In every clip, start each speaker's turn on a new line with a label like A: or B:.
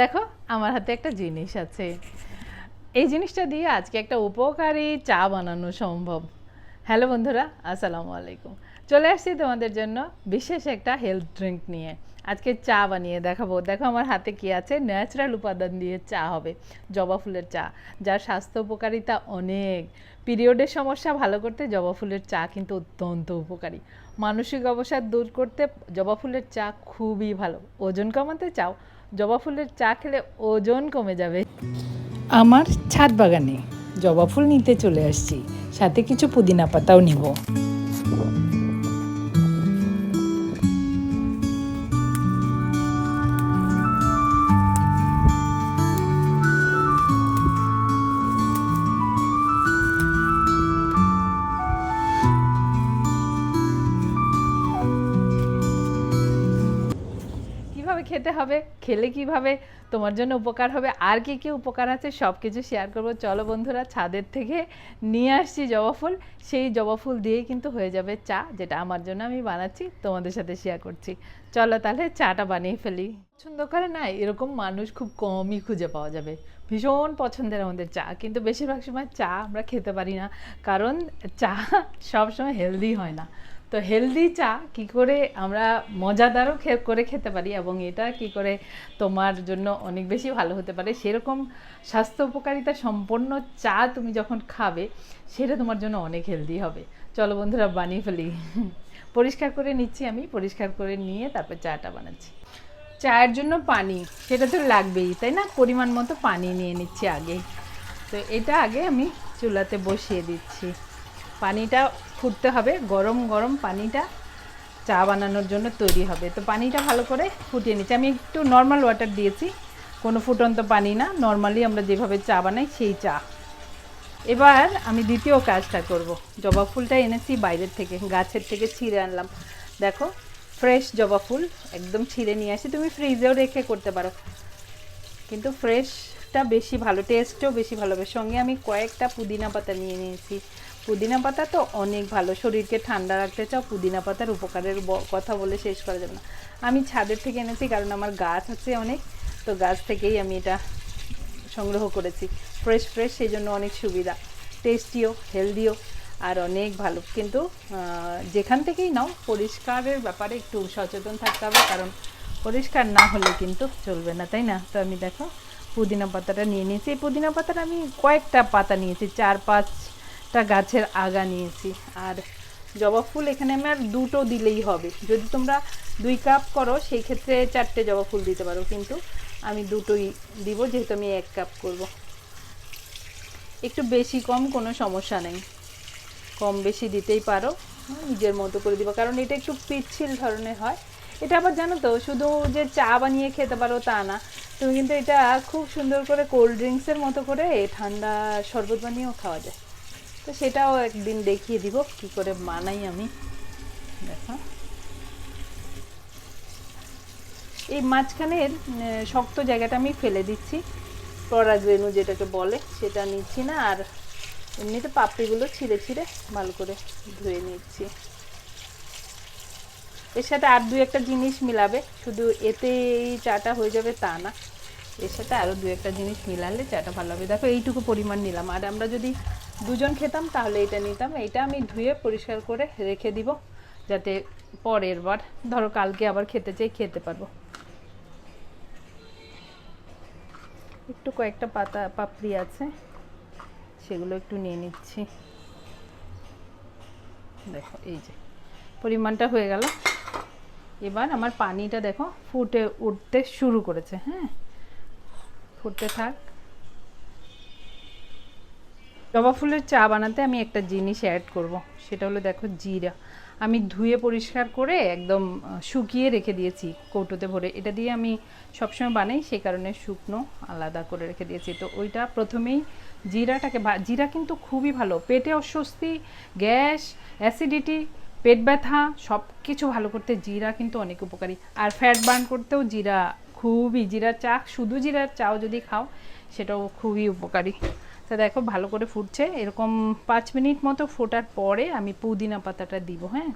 A: দেখো, আমার হাতে একটা জিনিস আছে। এই জিনিসটা দিয়ে আজকে একটা উপকারী চা বানানো সম্ভব। হ্যালো বন্ধুরা, আসসালামু আলাইকুম। চলে আসছি তোমাদের জন্য বিশেষ একটা হেলথ ড্রিঙ্ক নিয়ে। আজকে চা বানিয়ে দেখাবো। দেখো, আমার হাতে কি আছে? ন্যাচারাল উপাদান দিয়ে চা হবে, জবা ফুলের চা, যার স্বাস্থ্য উপকারিতা অনেক। পিরিয়ডের সমস্যা ভালো করতে জবা ফুলের চা কিন্তু অত্যন্ত উপকারী। মানসিক অবসাদ দূর করতে জবা ফুলের চা খুবই ভালো। ওজন কমাতে চাও জবা ফুলের চা খেলে ওজন কমে যাবে। আমার ছাদ বাগানে জবা ফুল নিতে চলে আসছি, সাথে কিছু পুদিনা পাতাও নিব। খেতে হবে, খেলে কীভাবে, তোমার জন্য উপকার হবে, আর কি কি উপকার আছে সব কিছু শেয়ার করব। চলো বন্ধুরা, ছাদের থেকে নিয়ে আসছি জবা ফুল। সেই জবা ফুল দিয়েই কিন্তু হয়ে যাবে চা, যেটা আমার জন্য আমি বানাচ্ছি, তোমাদের সাথে শেয়ার করছি। চলো তাহলে চাটা বানিয়ে ফেলি। পছন্দ করে না, এরকম মানুষ খুব কমই খুঁজে পাওয়া যাবে। ভীষণ পছন্দের আমাদের চা, কিন্তু বেশিরভাগ সময় চা আমরা খেতে পারি না, কারণ চা সবসময় হেলদি হয় না। তো হেলদি চা কি করে আমরা মজাদারও করে খেতে পারি এবং এটা কি করে তোমার জন্য অনেক বেশি ভালো হতে পারে, সেরকম স্বাস্থ্য উপকারিতা সম্পন্ন চা তুমি যখন খাবে, সেটা তোমার জন্য অনেক হেলদি হবে। চলো বন্ধুরা বানিয়ে ফেলি। পরিষ্কার করে নিচ্ছি আমি, পরিষ্কার করে নিয়ে তারপর চাটা বানাচ্ছি। চায়ের জন্য পানি, সেটা তো লাগবেই, তাই না? পরিমাণ মতো পানি নিয়ে নিচ্ছি আগে। তো এটা আগে আমি চুলাতে বসিয়ে দিচ্ছি। পানিটা ফুটতে হবে। গরম গরম পানিটা চা বানানোর জন্য তৈরি হবে। তো পানিটা ভালো করে ফুটিয়ে নিচ্ছি। আমি একটু নর্মাল ওয়াটার দিয়েছি। কোনো ফুটন্ত পানি না। নর্মালি আমরা যেভাবে চা বানাই সেই চা। এবার আমি দ্বিতীয় কাজটা করব। জবা ফুলটা এনেছি বাইরের থেকে, গাছের থেকে ছিঁড়ে আনলাম। দেখো ফ্রেশ জবা ফুল একদম ছিঁড়ে নিয়ে আসি। তুমি ফ্রিজেও রেখে করতে পারো। কিন্তু ফ্রেশটা বেশি ভালো টেস্টও বেশি ভালো হবে। সঙ্গে আমি কয়েকটা পুদিনা পাতা নিয়ে নিয়েছি। পুদিনা পাতা তো অনেক ভালো। শরীরকে ঠান্ডা রাখতে চাও, পুদিনা পাতার উপকারের কথা বলে শেষ করা যাবে না। আমি ছাদের থেকে এনেছি কারণ আমার গাছ আছে অনেক, তো গাছ থেকেই আমি এটা সংগ্রহ করেছি। ফ্রেশ ফ্রেশ, সেই জন্য অনেক সুবিধা। টেস্টিও, হেলদিও, আর অনেক ভালো। কিন্তু যেখান থেকেই নাও, পরিষ্কারের ব্যাপারে একটু সচেতন থাকতে হবে, কারণ পরিষ্কার না হলে কিন্তু চলবে না, তাই না? তো আমি দেখো, পুদিনা পাতাটা নিয়ে নিয়েছি। এই পুদিনা পাতাটা আমি কয়েকটা পাতা নিয়েছি, চার পাঁচটা গাছের আগা নিয়েছি। আর জবা ফুল এখানে আমার দুটো দিলেই হবে। যদি তোমরা দুই কাপ করো, সেই ক্ষেত্রে চারটে জবা ফুল দিতে পারো। কিন্তু আমি দুটোই দিব, যেহেতু আমি এক কাপ করব। একটু বেশি কম কোনো সমস্যা নেই। কম বেশি দিতেই পারো। নিজের মতো করে দিবা। কারণ এটা একটু পিচ্ছিল ধরনের হয়। এটা আবার জানো তো, শুধু যে চা বানিয়ে খেতে পারো তা না। তুমি কিন্তু এটা খুব সুন্দর করে কোল্ড ড্রিঙ্কসের মতো করে ঠান্ডা শরবত বানিয়েও খাওয়া যায়। তো সেটাও একদিন দেখিয়ে দিব কি করে বানাই আমি। দেখো। এই মাঝখানের শক্ত জায়গাটা আমি ফেলে দিচ্ছি। পরাগরেণু যেটাকে বলে, সেটা নিচ্ছি না, আর এমনিতে পাপড়িগুলো ছিঁড়ে ছিঁড়ে ভালো করে ধুয়ে নিচ্ছি। এর সাথে আর দু একটা জিনিস মিলাবে, শুধু এতে এই চাটা হয়ে যাবে তা না। এর সাথে আরও দু একটা জিনিস মিলালে চাটা ভালো হবে। দেখো, এইটুকু পরিমাণ নিলাম। আর আমরা যদি দুজন খেতাম, তাহলে এটা নিতাম। এটা আমি ধুয়ে পরিষ্কার করে রেখে দিব, যাতে পরের বার, ধরো কালকে আবার খেতে চাই, খেতে পারব। একটু কয়েকটা পাতা, পাপড়ি আছে, সেগুলো একটু নিয়ে নিচ্ছি। দেখো, এই যে, পরিমাণটা হয়ে গেল। এবার আমার পানিটা দেখো, ফুটে উঠতে শুরু করেছে হ্যাঁ? ফুটতে থাক। জবা ফুলের চা বানাতে আমি একটা জিনিস অ্যাড করব। সেটা হলো দেখো জিরা। আমি ধুয়ে পরিষ্কার করে একদম শুকিয়ে রেখে দিয়েছি কৌটোতে ভরে। এটা দিয়ে আমি সবসময় বানাই সেই কারণে শুকনো আলাদা করে রেখে দিয়েছি। তো ওইটা প্রথমেই জিরাটাকে জিরা কিন্তু খুবই ভালো। পেটে অস্বস্তি, গ্যাস, অ্যাসিডিটি, পেট ব্যথা সব কিছু ভালো করতে জিরা কিন্তু অনেক উপকারী। আর ফ্যাট বার্ন করতেও জিরা খুবই। জিরা চা, শুধু জিরার চাও যদি খাও, সেটাও খুবই উপকারী। তো দেখো, ভালো করে ফুটছে। এরকম পাঁচ মিনিট মতো ফোটার পরে আমি পুদিনা পাতাটা দিব হ্যাঁ?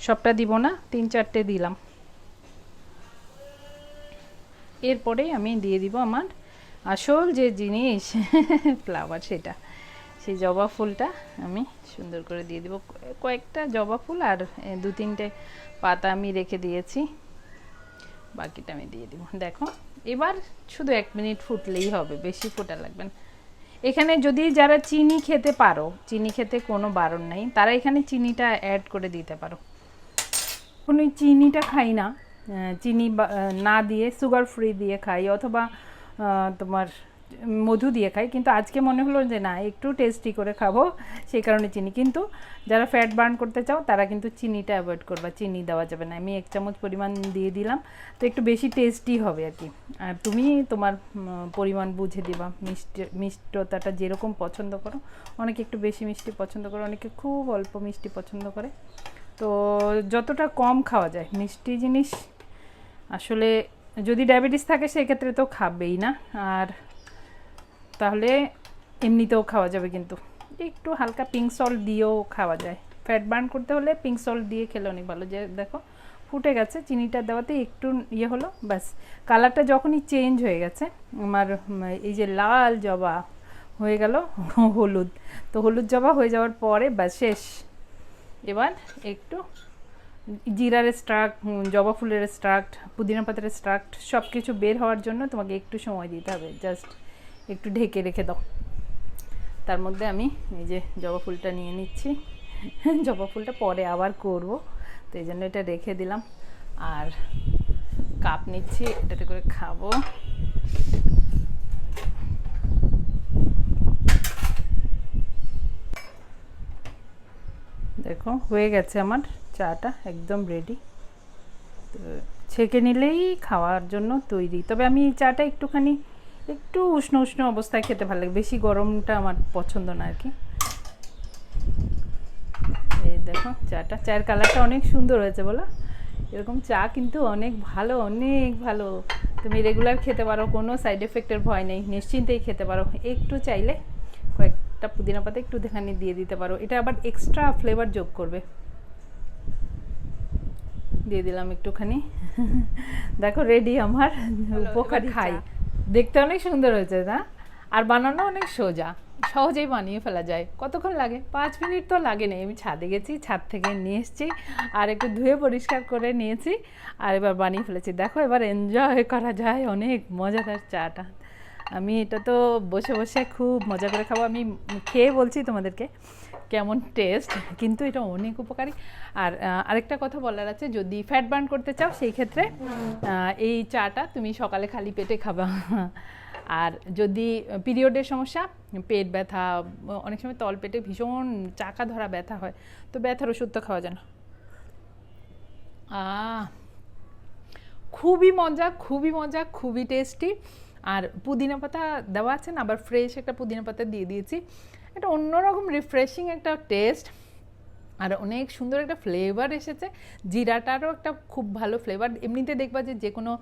A: সবটা দিব না, তিন চারটে দিলাম। এরপরে আমি দিয়ে দিব আমার আসল যে জিনিস, ফ্লাওয়ার সেটা। সেই জবা ফুলটা আমি সুন্দর করে দিয়ে দিব। কয়েকটা জবা ফুল আর দু তিনটে পাতা আমি রেখে দিয়েছি। বাকিটা আমি দিয়ে দিব। দেখো এবার শুধু এক মিনিট ফুটলেই হবে, বেশি ফোটা লাগবে না। এখানে যদি যারা চিনি খেতে পারো, চিনি খেতে কোনো বারণ নেই, তারা এখানে চিনিটা অ্যাড করে দিতে পারো। কোনো চিনিটা খাই না চিনি না দিয়ে সুগার ফ্রি দিয়ে খাই, অথবা তোমার মধু দিয়ে খাই। কিন্তু আজকে মনে হলো যে, না, একটু টেস্টি করে খাব। সেই কারণে চিনি। কিন্তু যারা ফ্যাট বার্ন করতে চাও, তারা কিন্তু চিনিটা অ্যাভয়েড করবা। চিনি দেওয়া যাবে না। আমি এক চামচ পরিমাণ দিয়ে দিলাম। তো একটু বেশি টেস্টি হবে আর কি। আর তুমি তোমার পরিমাণ বুঝে দিবা। মিষ্টি, মিষ্টতাটা যেরকম পছন্দ করো। অনেকে একটু বেশি মিষ্টি পছন্দ করে, অনেকে খুব অল্প মিষ্টি পছন্দ করে। তো যতটা কম খাওয়া যায়। মিষ্টি জিনিস আসলে যদি ডায়াবেটিস থাকে, সেক্ষেত্রে তো খাবেই না। আর তাহলে এমনিতেও খাওয়া যাবে কিন্তু। একটু হালকা পিঙ্ক সল্ট দিয়েও খাওয়া যায়। ফ্যাট বার্ন করতে হলে পিঙ্ক সল্ট দিয়ে খেলে অনেক ভালো। যে দেখো, ফুটে গেছে, চিনিটা দেওয়াতে একটু ইয়ে হলো, ব্যাস। কালারটা যখনই চেঞ্জ হয়ে গেছে, আমার এই যে লাল জবা হয়ে গেল, হলুদ। তো হলুদ জবা হয়ে যাওয়ার পরে, ব্যাস, শেষ। এবার একটু জিরার স্ট্রাক্ট জবা ফুলের স্ট্রাক্ট পুদিনা পাতার স্ট্রাক্ট সব কিছু বের হওয়ার জন্য তোমাকে একটু সময় দিতে হবে। জাস্ট একটু ঢেকে রেখে দাও। তার মধ্যে আমি এই যে জবা ফুলটা নিয়ে নিচ্ছি। জবা ফুলটা পরে আবার করব। তো এই জন্য এটা রেখে দিলাম। আর কাপ নিচ্ছি, এটাতে করে খাব। দেখো, হয়ে গেছে আমার চাটা একদম রেডি তো ছেঁকে নিলেই খাওয়ার জন্য তৈরি। তবে আমি চাটা একটুখানি একটু উষ্ণ উষ্ণ অবস্থায় খেতে ভালো লাগে। বেশি গরমটা আমার পছন্দ না আর কি। এই দেখো চাটা। চায়ের কালারটা অনেক সুন্দর হয়েছে বলো। এরকম চা কিন্তু অনেক ভালো অনেক ভালো। তুমি রেগুলার খেতে পারো কোনো সাইড এফেক্টের ভয় নেই। নিশ্চিন্তেই খেতে পারো। একটু চাইলে কয়েকটা পুদিনা পাতা একটু দেখানি দিয়ে দিতে পারো। এটা আবার এক্সট্রা ফ্লেভার যোগ করবে। দিয়ে দিলাম একটুখানি। দেখো রেডি আমার। উপকারী খাই। দেখতে অনেক সুন্দর হয়েছে না? আর বানানো অনেক সোজা। সহজেই বানিয়ে ফেলা যায়। কতক্ষণ লাগে? পাঁচ মিনিট তো লাগে না আমি ছাদে গেছি, ছাদ থেকে নিয়ে এসেছি আর একটু ধুয়ে পরিষ্কার করে নিয়েছি আর এবার বানিয়ে ফেলেছি। দেখো, এবার এনজয় করা যায়। অনেক মজাদার চাটা। আমি এটা তো বসে বসে খুব মজা করে খাব। আমি খেয়ে বলছি তোমাদেরকে। কেমন টেস্ট কিন্তু এটা অনেক উপকারী। আর আরেকটা কথা বলার আছে, যদি ফ্যাট বার্ন করতে চাও, সেই ক্ষেত্রে এই চাটা তুমি সকালে খালি পেটে খাবা। আর যদি পিরিয়ডের সমস্যা, পেট ব্যথা, অনেক সময় তল পেটে ভীষণ চাকা ধরা ব্যথা হয়, তো ব্যথার ওষুধ তো খাওয়া যায় না। খুবই মজা খুবই মজা, খুবই টেস্টি আর পুদিনা পাতা দেওয়া আছে না, আবার ফ্রেশ একটা পুদিনা পাতা দিয়ে দিয়েছি। এটা অন্যরকম রিফ্রেশিং একটা টেস্ট আর অনেক সুন্দর একটা ফ্লেভার এসেছে। জিরাটারও একটা খুব ভালো ফ্লেভার এমনিতে দেখবা যে যে কোনো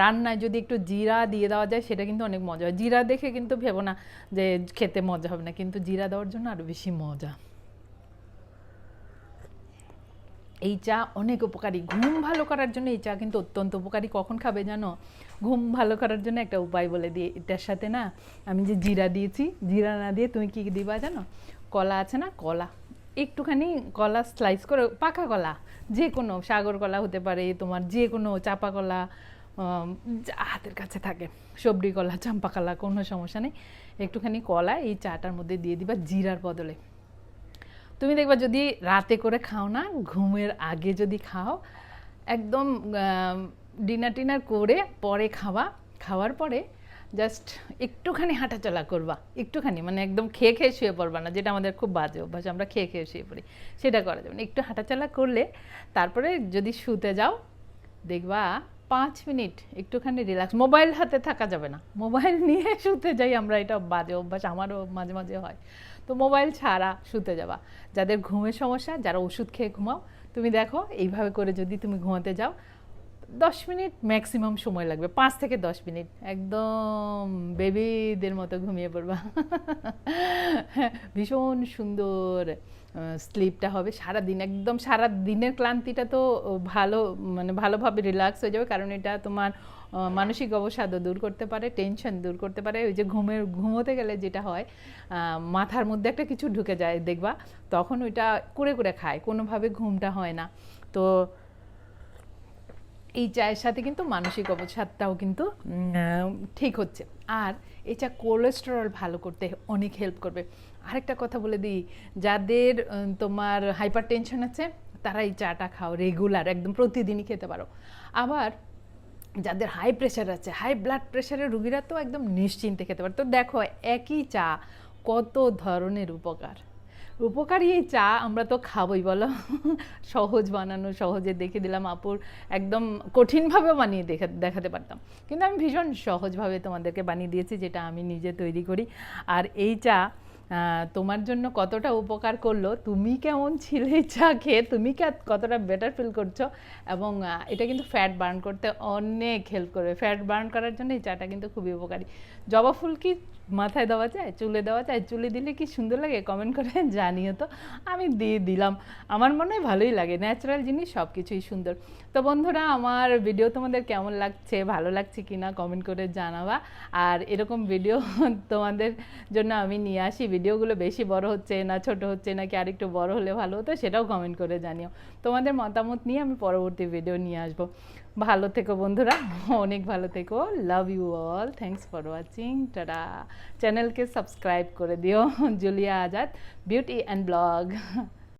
A: রান্নায় যদি একটু জিরা দিয়ে দেওয়া যায়, সেটা কিন্তু অনেক মজা হয়। জিরা দেখে কিন্তু ভেবো না যে খেতে মজা হবে না, কিন্তু জিরা দেওয়ার জন্য আরও বেশি মজা। এই চা অনেক উপকারী। ঘুম ভালো করার জন্য এই চা কিন্তু অত্যন্ত উপকারী। কখন খাবে জানো? ঘুম ভালো করার জন্য একটা উপায় বলে দিয়ে এটার সাথে না, আমি যে জিরা দিয়েছি, জিরা না দিয়ে তুমি কী দিবা জানো? কলা আছে না? কলা। একটুখানি কলা স্লাইস করে, পাকা কলা। যে কোনো সাগর কলা হতে পারে, তোমার যে কোনো চাপা কলা হাতের কাছে থাকে। সবরি কলা, চাম্পা কলা, কোনো সমস্যা নেই। একটুখানি কলা এই চাটার মধ্যে দিয়ে দিবা জিরার বদলে। তুমি দেখবা যদি রাতে করে খাও না, ঘুমের আগে যদি খাও, একদম ডিনার টিনার করে পরে খাওয়া, খাওয়ার পরে জাস্ট একটুখানি হাঁটাচলা করবা, একটুখানি মানে একদম খেয়ে খেয়ে শুয়ে পড়বা না, যেটা আমাদের খুব বাজে অভ্যাস, আমরা খেয়ে খেয়ে শুয়ে পড়ি, সেটা করা যাবে একটু হাঁটাচলা করলে তারপরে যদি শুতে যাও, দেখবা পাঁচ মিনিট একটুখানি রিল্যাক্স মোবাইল হাতে থাকা যাবে না। মোবাইল নিয়ে শুতে যাই আমরা, এটা বাজে অভ্যাস, আমারও মাঝে মাঝে হয়। তো মোবাইল ছাড়া শুতে যাবা। যাদের ঘুমের সমস্যা, যারা ওষুধ খেয়ে ঘুমাও, তুমি দেখো এইভাবে করে যদি তুমি ঘুমাতে যাও, দশ মিনিট ম্যাক্সিমাম সময় লাগবে, পাঁচ থেকে দশ মিনিট। একদম বেবিদের মতো ঘুমিয়ে পড়বা। ভীষণ সুন্দর স্লিপটা হবে। সারা দিন একদম সারা দিনের ক্লান্তিটা তো ভালো মানে ভালোভাবে রিল্যাক্স হয়ে যাবে, কারণ এটা তোমার মানসিক অবসাদও দূর করতে পারে টেনশন দূর করতে পারে। ওই যে ঘুমের ঘুমোতে গেলে যেটা হয় মাথার মধ্যে একটা কিছু ঢুকে যায়, দেখবা, তখন ওইটা করে করে খায়, কোনোভাবে ঘুমটা হয় না। তো এই চায়ের সাথে কিন্তু মানসিক অবসাদটাও কিন্তু ঠিক হচ্ছে। আর এটা কোলেস্টেরল ভালো করতে অনেক হেল্প করবে। আরেকটা কথা বলে দিই, যাদের তোমার হাইপার টেনশন আছে, তারা এই চাটা খাও রেগুলার একদম প্রতিদিনই খেতে পারো। আবার যাদের হাই প্রেশার আছে হাই ব্লাড প্রেশারের রুগীরা তো একদম নিশ্চিন্তে খেতে পারে। তো দেখো, একই চা কত ধরনের উপকার। উপকারী এই চা আমরা তো খাবই, বলো? সহজ বানানো, সহজে দেখে দিলাম, আপুর একদম কঠিনভাবে বানিয়ে দেখে, দেখাতে পারতাম। কিন্তু আমি ভীষণ সহজভাবে তোমাদেরকে বানিয়ে দিয়েছি, যেটা আমি নিজে তৈরি করি। আর এই চা তোমার জন্য কতটা উপকার করল, তুমি কেমন ছিলে চা খেয়ে, তুমি কতটা বেটার ফিল করছ এবং এটা কিন্তু ফ্যাট বার্ন করতে অনেক হেল্প করবে। ফ্যাট বার্ন করার জন্য এই চাটা কিন্তু খুবই উপকারী। জবা ফুল কি মাথায় দেওয়া যায়, চুলে দেওয়া যায়, চুলে দিলে কি সুন্দর লাগে? কমেন্ট করে জানিও তো। আমি দিয়ে দিলাম। আমার মনে হয় ভালোই লাগে। ন্যাচারাল জিনিস সব কিছুই সুন্দর। তো বন্ধুরা, আমার ভিডিও তোমাদের কেমন লাগছে? ভালো লাগছে কি না কমেন্ট করে জানাবা। আর এরকম ভিডিও তোমাদের জন্য আমি নিয়ে আসি। ভিডিওগুলো বেশি বড় হচ্ছে না ছোট হচ্ছে নাকি আরেকটু বড় হলে ভালো হতো, সেটাও কমেন্ট করে জানিও। তোমাদের মতামত নিয়ে আমি পরবর্তী ভিডিও নিয়ে আসব। ভালো থেকো বন্ধুরা, অনেক ভালো থেকো। Love you all thanks for watching tata. চ্যানেলকে সাবস্ক্রাইব করে দিও। Julia Azad beauty and blog